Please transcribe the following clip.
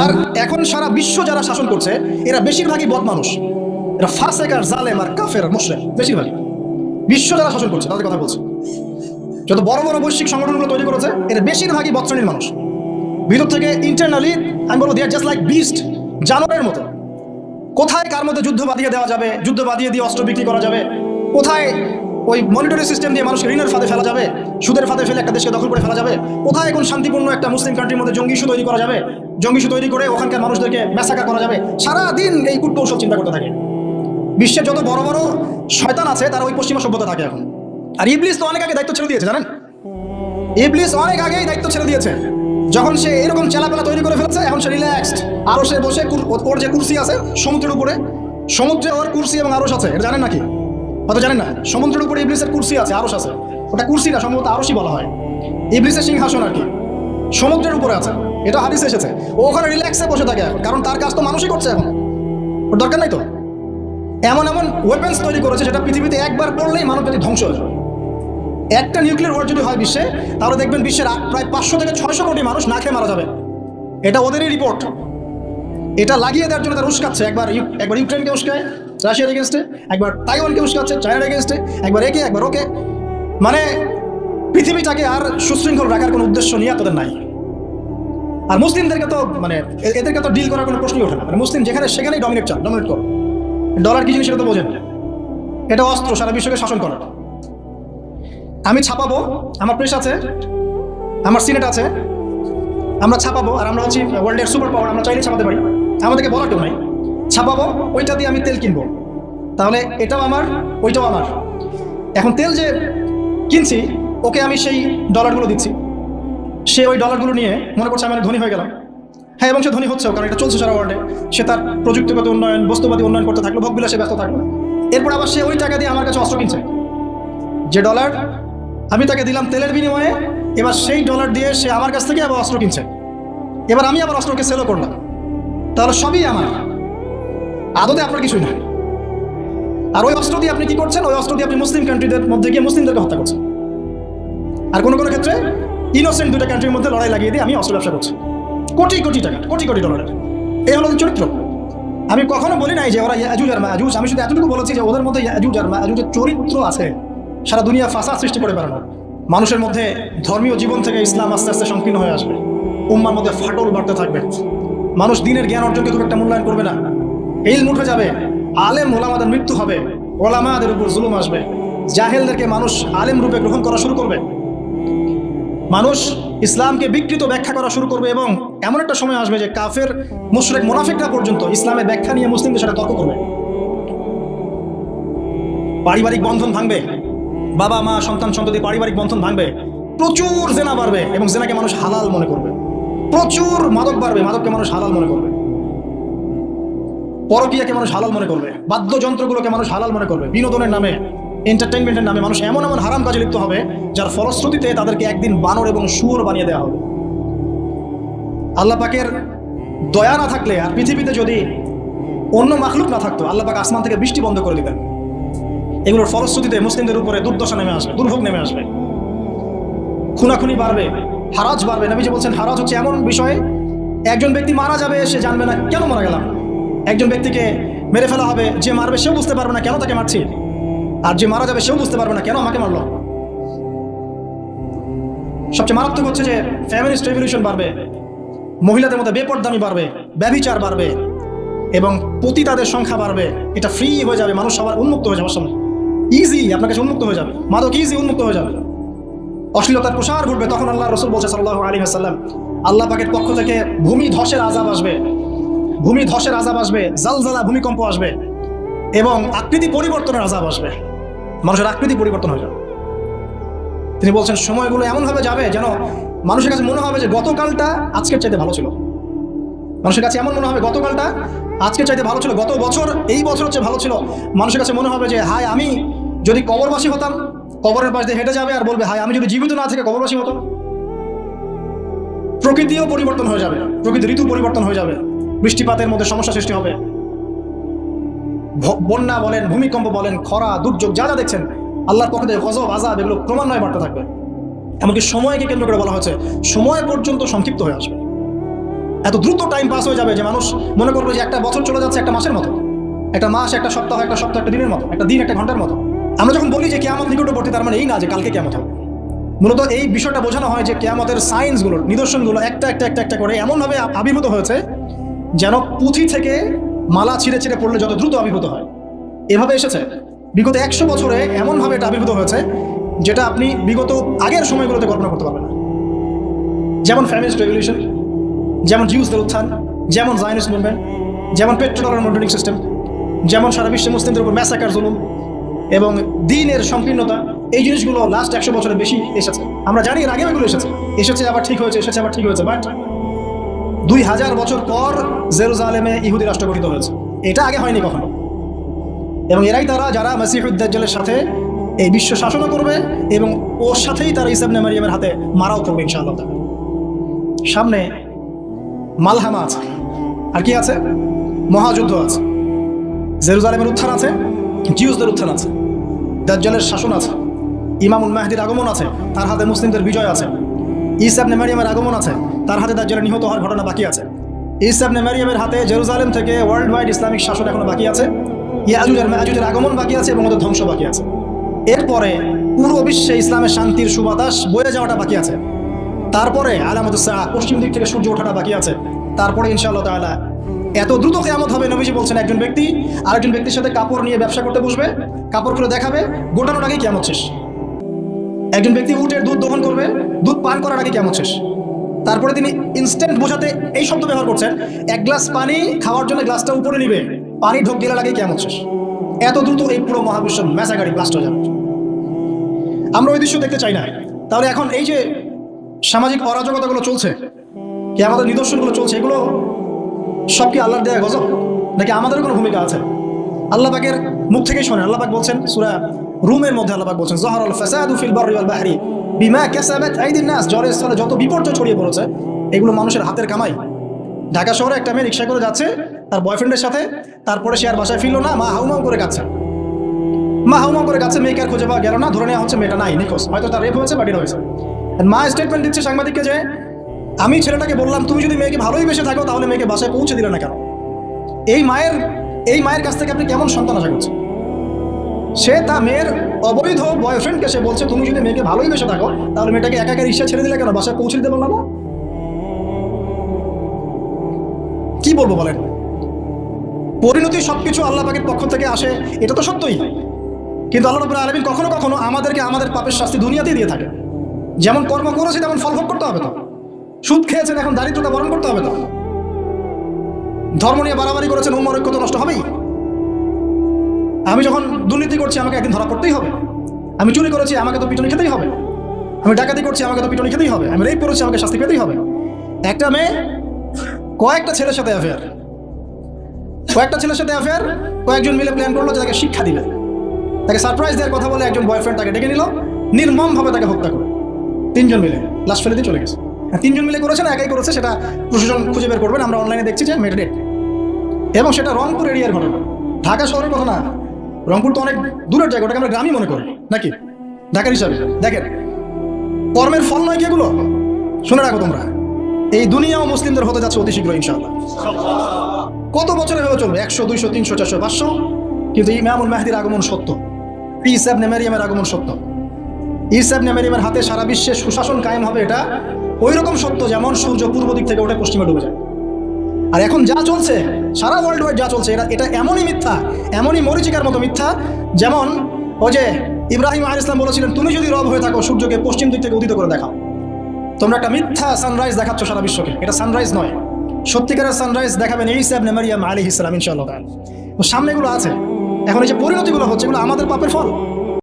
আর এখন সারা বিশ্ব যারা শাসন করছে, এরা বেশিরভাগই বদ মানুষ। এরা ফাসেক আর জালেম আর কাফের মুশরিক, বেশিরভাগই। বিশ্ব যারা শাসন করছে, তাদের কথা বলছে। যত বড় বড় বৈশ্বিক সংগঠনগুলো তৈরি করেছে, এরা বেশিরভাগই বদ শ্রেণির মানুষ। ভিতর থেকে ইন্টারনালি আমি বলব দেয়ার জাস্ট লাইক বিস্ট জানোয়ারের মতো। কোথায় কার মধ্যে যুদ্ধ বাঁধিয়ে দেওয়া যাবে, যুদ্ধ বাঁধিয়ে দিয়ে অস্ত্র বিক্রি করা যাবে? কোথায় ওই মনিটরি সিস্টেম দিয়ে মানুষকে ঋণের ফাঁদে ফেলা যাবে? সুদের ফাঁদে ফেলে একটা দেশকে দখল করে ফেলা যাবে? কোথায় এখন শান্তিপূর্ণ একটা মুসলিম কান্ট্রির মধ্যে জঙ্গি ইস্যু তৈরি করা যাবে? জঙ্গি ইস্যু তৈরি করে ওখানকার মানুষদেরকে মেসাকা করা যাবে। সারা দিন এই কূটকৌশল চিন্তা করতে থাকে। বিশ্বের যত বড় বড় শয়তান আছে, তারা ওই পশ্চিমা সভ্যতা থাকে এখন। আর ইবলিস তো অনেক আগে দায়িত্ব ছেড়ে দিয়েছে, জানেন? ইবলিস অনেক আগেই দায়িত্ব ছেড়ে দিয়েছে। যখন সে এরকম চেলাপেলা তৈরি করে ফেলেছে, এখন সে রিল্যাক্সড আরও সে বসে ওর যে কুর্সি আছে, সমুদ্রের উপরে, সমুদ্রে ওর কুর্সি এবং আরস আছে, এটা জানেন নাকি? হয়তো জানেন না? সমুদ্রের উপরে ইবলিসের কুর্সি আছে আরস আছে। ওটা কুর্সি না, সম্ভবত আরসই বলা হয়। ইবলিসের সিংহাসন আর কি। সমুদ্রের উপরে আছে। এটা হাদিসে এসেছে। ও ওখানে রিল্যাক্সে বসে থাকে এখন, কারণ তার কাজ তো মানুষই করছে এখন। ওর দরকার নাই তো? এমন এমন ওয়েপেন্স তৈরি করেছে যেটা পৃথিবীতে একবার পড়লেই মানব জাতি ধ্বংস হয়ে একটা নিউক্লিয়ার ওয়ার যদি হয় বিশ্বে, তাহলে দেখবেন বিশ্বের প্রায় পাঁচশো থেকে ছয়শো কোটি মানুষ না খেয়ে মারা যাবে। এটা ওদেরই রিপোর্ট এটা লাগিয়ে দেওয়ার জন্য তারা উস্কাচ্ছে। একবার একবার ইউক্রেনকে উস্কায়, রাশিয়ার এগেনস্টে একবার তাইওয়ানকে উস্কাচ্ছে, চায়নার এগেনস্টে একবার একে, একবার ওকে। মানে পৃথিবীটাকে আর সুশৃঙ্খল রাখার কোনো উদ্দেশ্য নিয়ে তোদের নাই। আর মুসলিমদেরকে তো মানে এদেরকে তো ডিল করার কোনো প্রশ্নই ওঠে না। মানে মুসলিম যেখানে সেখানেই ডমিনেট চান ডমিনেট করো। ডলার কি জিনিস সেটা তো বোঝেন এটা অস্ত্র, সারা বিশ্বকে শাসন করা। আমি ছাপাবো, আমার প্রেস আছে, আমার সিনেট আছে, আমরা ছাপাবো, আর আমরা হচ্ছি ওয়ার্ল্ডের সুপার পাওয়ার আমরা চাইলে ছাপাতে পারি। আমাদেরকে বলার কেউ নাই। ছাপাবো, ওইটা দিয়ে আমি তেল কিনবো। তাহলে এটাও আমার, ওইটাও আমার। এখন তেল যে কিনছি, ওকে আমি সেই ডলারগুলো দিচ্ছি। সে ওই ডলারগুলো নিয়ে মনে করছে আমি ধনী হয়ে গেলাম। হ্যাঁ এবং সে ধনী হচ্ছেও কারণ এটা চলছে সারা ওয়ার্ল্ডে সে তার প্রযুক্তিগত উন্নয়ন, বস্তুবাদী উন্নয়ন করতে থাকল, ভোগবিলাসে ব্যস্ত থাকল। এরপর আবার সে ওই টাকা দিয়ে আমার কাছে অস্ত্র কিনছে। যে ডলার আমি তাকে দিলাম তেলের বিনিময়ে, এবার সেই ডলার দিয়ে সে আমার কাছ থেকে আবার অস্ত্র কিনছে। এবার আমি আবার অস্ত্রকে সেলও করলাম। তাহলে সবই আমার। আদতে আপনার কিছুই না আর ওই অস্ত্র দিয়ে আপনি কি করছেন? ওই অস্ত্র দিয়ে আপনি মুসলিম কান্ট্রিদের মধ্যে গিয়ে মুসলিমদেরকে হত্যা করছেন। আর কোনো কোনো ক্ষেত্রে ইনোসেন্ট দুটো কান্ট্রির মধ্যে লড়াই লাগিয়ে দিয়ে আমি অস্ত্র ব্যবসা করছি। কোটি কোটি টাকা, কোটি কোটি ডলারের এই হলো চরিত্র। আমি কখনো বলি নাই যে ওরা ইয়াজুজ আর মাজুজ আমি শুধু এতটুকু বলেছি যে ওদের মধ্যে ইয়াজুজ আর মাজুজের চরিত্র আছে। সারা দুনিয়া ফাঁসা সৃষ্টি করে বেড়ানো। মানুষের মধ্যে ধর্মীয় জীবন থেকে ইসলাম আস্তে আস্তে সংকীর্ণ হয়ে আসবে। উম্মার মধ্যে ফাটল বাড়তে থাকবে। মানুষ দিনের জ্ঞান অর্জনকে খুব একটা মূল্যায়ন করবে না। ইলম উঠে যাবে। আলেম ওলামাদের মৃত্যু হবে। ওলামাদের উপর জুলুম আসবে। জাহেলদেরকে মানুষ আলেম রূপে গ্রহণ করা শুরু করবে। মানুষ ইসলামকে বিকৃত ব্যাখ্যা করা শুরু করবে এবং এমন একটা সময় আসবে যে কাফের, মুশরেক, মোনাফিকরা পর্যন্ত ইসলামের ব্যাখ্যা নিয়ে মুসলিমদের সাথে তর্ক করবে। পারিবারিক বন্ধন ভাঙবে। বাবা, মা, সন্তান, সন্ততি, পারিবারিক বন্ধন ভাঙবে। প্রচুর জেনা বাড়বে এবং জেনাকে মানুষ হালাল মনে করবে। প্রচুর মাদক বাড়বে, মাদককে মানুষ হালাল মনে করবে। পরকীয়াকে মানুষ হালাল মনে করবে। বাদ্যযন্ত্রগুলোকে মানুষ হালাল মনে করবে। বিনোদনের নামে এন্টারটেনমেন্টের নামে মানুষ এমন এমন হারাম কাজে লিপ্ত হবে, যার ফলশ্রুতিতে তাদেরকে একদিন বানর এবং সুর বানিয়ে দেওয়া হবে। আল্লাহ পাকের দয়া না থাকলে আর পৃথিবীতে যদি অন্য মাখলুক না থাকতো, আল্লাহ পাক আসমান থেকে বৃষ্টি বন্ধ করে দিতেন। এগুলোর ফলশ্রুতিতে মুসলিমদের উপরে দুর্দশা নেমে আসবে, দুর্ভোগ নেমে আসবে। খুনাখুনি বাড়বে, হারাজ বাড়বে। নবী যে বলছেন, হারাজ হচ্ছে এমন বিষয়, একজন ব্যক্তি মারা যাবে, সে জানবে না কেন মারা গেলাম। একজন ব্যক্তিকে মেরে ফেলা হবে, যে মারবে সেও বুঝতে পারবে না কেন তাকে মারছি। আর যে মারা যাবে সেও বুঝতে পারবে না, কেন আমাকে মারলো? সবচেয়ে মারাত্মক হচ্ছে যে ফ্যামিলিস্ট রেভলিউশন বাড়বে, মহিলাদের মধ্যে বেপরদামি বাড়বে, ব্যভিচার বাড়বে, এবং পতিতাদের সংখ্যা বাড়বে। এটা ফ্রি হয়ে যাবে, মানুষ সবার উন্মুক্ত হয়ে যাবে সামনে। ইজি আপনার কাছে উন্মুক্ত হয়ে যাবে। মাদক ইজি উন্মুক্ত হয়ে যাবে। অশ্লীলতার প্রসার ঘটবে, তখন আল্লাহ রসুল বলছে সাল্লাহ আলী আসাল্লাম আল্লাহ পাকের পক্ষ থেকে ভূমি ধসের আজাব আসবে। ভূমি ধসের আজাব আসবে, জালজালা ভূমিকম্প আসবে, এবং আকৃতি পরিবর্তনের আজাব আসবে। মানুষের আকৃতি পরিবর্তন হয়ে যাবে। তিনি বলছেন, সময়গুলো এমনভাবে যাবে যেন মানুষের কাছে মনে হবে যে গতকালটা আজকের চাইতে ভালো ছিল। মানুষের কাছে এমন মনে হবে, গতকালটা আজকের চাইতে ভালো ছিল, গত বছর, এই বছর হচ্ছে ভালো ছিল। মানুষের কাছে মনে হবে যে, হায়, আমি যদি কবরবাসী হতাম, কবরের পাশ দিয়ে হেঁটে যাবে আর বলবে, হায়, আমি যদি জীবিত না থেকে কবরবাসী হতাম, প্রকৃতিও পরিবর্তন হয়ে যাবে, প্রকৃতি ঋতু পরিবর্তন হয়ে যাবে, বৃষ্টিপাতের মধ্যে সমস্যা সৃষ্টি হবে। বন্যা বলেন, ভূমিকম্প বলেন, খরা, দুর্যোগ, যা যা দেখছেন, আল্লাহর পক্ষ থেকে গজব আজাব এগুলো ক্রমান্বয়ে বাড়তে থাকবে। এমনকি সময়কে কেন্দ্র করে বলা হয়েছে, সময় পর্যন্ত সংক্ষিপ্ত হয়ে আসবে। এত দ্রুত টাইম পাস হয়ে যাবে যে মানুষ মনে করবে যে একটা বছর চলে যাচ্ছে একটা মাসের মতো। একটা মাস, একটা সপ্তাহ একটা সপ্তাহ, একটা দিনের মতো, একটা দিন, একটা ঘণ্টার মতো। আমরা যখন বলি যে কেয়ামত নিকটবর্তী, তার মানে এই না যে কালকে কেমত হবে। মূলত এই বিষয়টা বোঝানো হয় যে কেয়ামতের সায়েন্সগুলো নিদর্শনগুলো একটা একটা একটা একটা করে এমনভাবে আবির্ভূত হয়েছে যেন পুঁথি থেকে মালা ছিঁড়ে ছিঁড়ে পড়লে যত দ্রুত আবির্ভূত হয়। এভাবে এসেছে। বিগত একশো বছরে এমনভাবে এটা আবির্ভূত হয়েছে, যেটা আপনি বিগত আগের সময়গুলোতে কল্পনা করতে পারবেন যেমন ফ্যামিলিস্ট রেভলিউশন, যেমন জিউসদের উত্থান, যেমন জায়নিস্ট মুভমেন্ট, যেমন পেট্রোডলার মডেলিং সিস্টেম, যেমন সারা বিশ্বে মুসলিমদের উপর ম্যাসাকার জুলুম এবং দিনের সংকীর্ণতা, এই জিনিসগুলো লাস্ট একশো বছরের বেশি এসেছে। আমরা জানি এর আগেও এগুলো এসেছে। এসেছে, আবার ঠিক হয়েছে, এসেছে, আবার ঠিক হয়েছে বাট দুই হাজার বছর পর জেরুজালেমে ইহুদি রাষ্ট্র গঠিত হয়েছে। এটা আগে হয়নি কখনো। এবং এরাই তারা যারা মাসিহুদ্দাজ্জালের সাথে এই বিশ্ব শাসনও করবে এবং ওর সাথেই তারা ইসাবনে মারিয়ামের হাতে মারাও করবে ইনশাআল্লাহ। সামনে মালহামা আছে। আর কি আছে? মহাযুদ্ধ আছে। জেরুজালেমের উত্থান আছে। জিউসদের উত্থান আছে। দাজ্জালের শাসন আছে। ইমামুল মাহদির আগমন আছে। তার হাতে মুসলিমদের বিজয় আছে। ইসাবনে মারিয়ামের আগমন আছে। তার হাতে দাজ্জালের নিহত হওয়ার ঘটনা বাকি আছে। ইসাবনে মারিয়ামের হাতে জেরুজালেম থেকে ওয়ার্ল্ড ওয়াইড ইসলামিক শাসন এখনও বাকি আছে। ইয়াজুজের মাহাজুজের আগমন বাকি আছে এবং ওদের ধ্বংস বাকি আছে। এরপরে পুরো বিশ্বে ইসলামের শান্তির সুবাতাস বয়ে যাওয়াটা বাকি আছে। তারপরে আলামতুসা পশ্চিম দিক থেকে সূর্য ওঠাটা বাকি আছে। তারপরে ইনশাআল্লাহ তাআলা এত দ্রুত কেমন হবে নবীজি বলছেন একজন ব্যক্তি আর একজন ব্যক্তির সাথে কাপড় নিয়ে ব্যবসা করতে বসবে, কাপড় খুলে দেখাবে, গোটানোর আগে কেমন শেষ। একজন ব্যক্তি উঠে দুধ দহন করবে, দুধ পান করার আগে কেমন শেষ। তারপরে তিনি ইনস্ট্যান্ট বোঝাতে এই শব্দ ব্যবহার করছেন, এক গ্লাস পানি খাওয়ার জন্য গ্লাসটা উপরে নিবে, পানি ঢোক গেলে লাগে কেমন শেষ? এত দ্রুত এই পুরো মহাবিশ্ব ম্যাসাগাড়ি ব্লাস্ট হয়ে যাবে। আমরা ওই দৃশ্য দেখতে চাই না। তাহলে এখন এই যে সামাজিক অরাজকতাগুলো চলছে, কি আমাদের নিদর্শনগুলো চলছে, এগুলো সব কি আল্লাহর দেয়া গজব? নাকি আমাদের কোনো ভূমিকা আছে? আল্লাহ পাকের মুখ থেকেই শোনেন। আল্লাহ পাক বলছেন, সূরা রুমের মধ্যে আল্লাহ বলছেন, জহরুল ফাসাদু ফিল বাররি ওয়াল বাহরি বিমা কাসাবাত আইদিন নাস জ্বরের স্থলে যত বিপর্যয় ছড়িয়ে পড়েছে, এগুলো মানুষের হাতের কামাই। ঢাকা শহরে একটা মেয়ে রিক্সা করে যাচ্ছে, তার বয়ফ্রেন্ডের সাথে, তারপরে সে আর বাসায় ফিরলো না, মা হাউমাউ করে কাচ্ছে মা হাউমাউ করে কাছে মেয়েকে আর খুঁজে পাওয়া গেল না, ধরে নেওয়া হচ্ছে মেয়েটা নাই, নিখোঁজ। হয়তো তার রেপ হয়েছে বাড়ি রয়েছে মা স্টেটমেন্ট দিচ্ছে সাংবাদিককে যে, আমি ছেলেটাকে বললাম, তুমি যদি মেয়েকে ভালোই বেসে থাকো, তাহলে মেয়েকে বাসায় পৌঁছে দিলে না কেন? এই মায়ের এই মায়ের কাছ থেকে আপনি কেমন সন্তান আশা করছেন? সে তা মেয়ের অবৈধ বয়ফ্রেন্ডকে সে বলছে, তুমি যদি মেয়েকে ভালোই বেসে থাকো, তাহলে মেয়েটাকে একা একা ছেড়ে দিলে কেন? বাসায় পৌঁছে দিতে পারলাম কি বলব বলেন? পরিণতি সবকিছু আল্লাহ পাকের পক্ষ থেকে আসে, এটা তো সত্যই। কিন্তু আল্লাহ রবুল্লা আলমিন কখনো কখনো আমাদেরকে আমাদের পাপের শাস্তি দুনিয়াতেই দিয়ে থাকে। যেমন কর্ম করেছে, তেমন ফল ভোগ করতে হবে তো। সুদ খেয়েছেন এখন দারিদ্রতা বরণ করতে হবে তো। ধর্ম নিয়ে বাড়াবাড়ি করেছেন, উম্মর তো নষ্ট হবেই। আমি যখন দুর্নীতি করছি, আমাকে একদিন ধরা পড়তেই হবে। আমি চুরি করেছি, আমাকে তো পিটনি খেতেই হবে। আমি ডাকাতি করছি, আমাকে তো পিটনি খেতেই হবে। আমি রেপ করেছি, আমাকে শাস্তি পেতেই হবে। একটা মেয়ে, কয়েকটা ছেলের সাথে অ্যাফেয়ার কয়েকটা ছেলের সাথে অ্যাফেয়ার কয়েকজন মিলে প্ল্যান করল যে তাকে শিক্ষা দিবে। তাকে সারপ্রাইজ দেওয়ার কথা বলে একজন বয়ফ্রেন্ড তাকে ডেকে নিল। নির্মমভাবে তাকে হত্যা করে তিনজন মিলে লাশ ফেলে দিয়ে চলে গেছে। তিনজন মিলে করেছে না, একাই করেছে, সেটা প্রশাসন খুঁজে বের করবেন আমরা অনলাইনে দেখছি যে মেয়েটা ডেট এবং সেটা রংপুর এরিয়ার ঘটনা। ঢাকা শহরের কথা না রংপুর তো অনেক দূরের জায়গা, ওটাকে আমরা গ্রামই মনে করি, নাকি? ঢাকার হিসাবে, দেখেন। কর্মের ফল নয় কি এগুলো? শুনে রাখো তোমরা। এই দুনিয়াও মুসলিমদের হতে যাচ্ছে অতি শীঘ্র ইনশাআল্লাহ। কত বছরে হয়ে চলবে? একশো, দুইশো, তিনশো, চারশো, পাঁচশো? কিন্তু ইমামুল মাহদির আগমন সত্য। ইসাব নেমেরিয়ামের আগমন সত্য। ইসাব নেমেরিয়ামের হাতে সারা বিশ্বে সুশাসন কায়েম হবে, এটা ওই রকম সত্য যেমন সূর্য পূর্ব দিক থেকে ওটা পশ্চিমে ডুবে যায়। আর এখন যা চলছে সারা ওয়ার্ল্ড ওয়াইড যা চলছে, এটা এটা এমনই মিথ্যা, এমনই মরিচিকার মতো মিথ্যা, যেমন ও যে ইব্রাহিম আল ইসলাম বলেছিলেন, তুমি যদি রব হয়ে থাকো, সূর্যকে পশ্চিম দিক থেকে উদিত করে দেখাও। তোমরা একটা মিথ্যা সানরাইজ দেখাচ্ছ সারা বিশ্বকে। এটা সানরাইজ নয়। সত্যিকারের সানরাইজ দেখাবেন এই সাহেব নেমারিয়াম আলী ইসলাম ইনশাআল্লাহ। তো সামনে এগুলো আছে। এখন এই যে পরিণতিগুলো হচ্ছে, এগুলো আমাদের পাপের ফল।